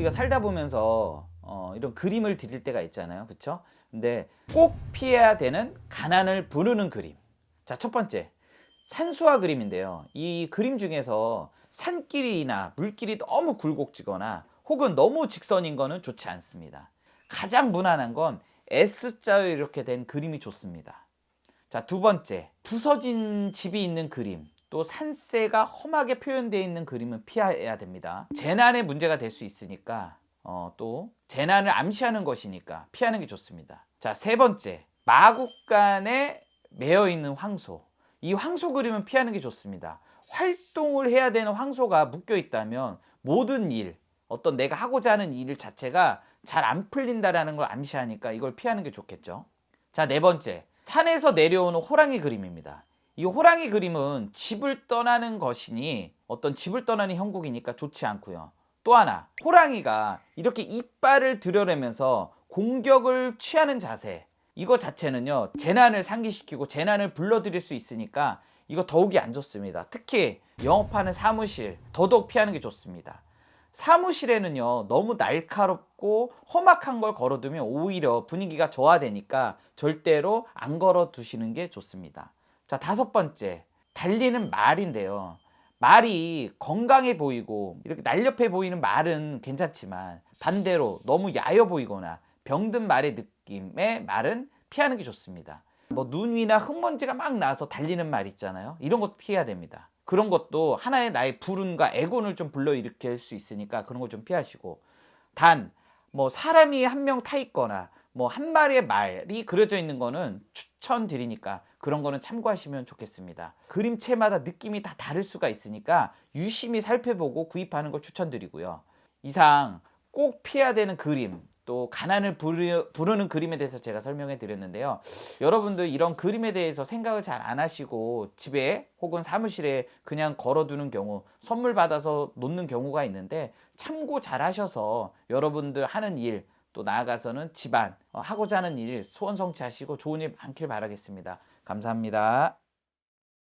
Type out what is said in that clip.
우리가 살다 보면서 어, 이런 그림을 드릴 때가 있잖아요. 그쵸? 근데 꼭 피해야 되는 가난을 부르는 그림. 자, 첫 번째. 산수화 그림인데요. 이 그림 중에서 산길이나 물길이 너무 굴곡지거나 혹은 너무 직선인 거는 좋지 않습니다. 가장 무난한 건 S자로 이렇게 된 그림이 좋습니다. 자, 두 번째. 부서진 집이 있는 그림. 또 산세가 험하게 표현되어 있는 그림은 피해야 됩니다. 재난의 문제가 될 수 있으니까 어, 또 재난을 암시하는 것이니까 피하는 게 좋습니다. 자, 세 번째. 마국간에 매여 있는 황소. 이 황소 그림은 피하는 게 좋습니다. 활동을 해야 되는 황소가 묶여 있다면 모든 일, 어떤 내가 하고자 하는 일 자체가 잘 안 풀린다라는 걸 암시하니까 이걸 피하는 게 좋겠죠. 자, 네 번째. 산에서 내려오는 호랑이 그림입니다. 이 호랑이 그림은 집을 떠나는 것이니 어떤 집을 떠나는 형국이니까 좋지 않고요. 또 하나, 호랑이가 이렇게 이빨을 들여내면서 공격을 취하는 자세. 이거 자체는요, 재난을 상기시키고 재난을 불러들일 수 있으니까 이거 더욱이 안 좋습니다. 특히 영업하는 사무실, 더더욱 피하는 게 좋습니다. 사무실에는요 너무 날카롭고 험악한 걸 걸어두면 오히려 분위기가 저하되니까 절대로 안 걸어 두시는 게 좋습니다. 자 다섯 번째 달리는 말인데요. 말이 건강해 보이고 이렇게 날렵해 보이는 말은 괜찮지만 반대로 너무 야여 보이거나 병든 말의 느낌의 말은 피하는 게 좋습니다. 뭐 눈 위나 흙먼지가 막 나서 달리는 말 있잖아요. 이런 것도 피해야 됩니다. 그런 것도 하나의 나의 불운과 애곤을 좀 불러일으킬 수 있으니까 그런 거좀 피하시고 단 뭐 사람이 한 명 타 있거나 뭐 한 마리의 말이 그려져 있는 거는 추천드리니까 그런 거는 참고하시면 좋겠습니다. 그림체마다 느낌이 다 다를 수가 있으니까 유심히 살펴보고 구입하는 걸 추천드리고요. 이상 꼭 피해야 되는 그림 또 가난을 부르, 부르는 그림에 대해서 제가 설명해 드렸는데요. 여러분들 이런 그림에 대해서 생각을 잘 안 하시고 집에 혹은 사무실에 그냥 걸어두는 경우 선물 받아서 놓는 경우가 있는데 참고 잘 하셔서 여러분들 하는 일 또 나아가서는 집안 어, 하고자 하는 일 소원 성취하시고 좋은 일 많길 바라겠습니다. 감사합니다.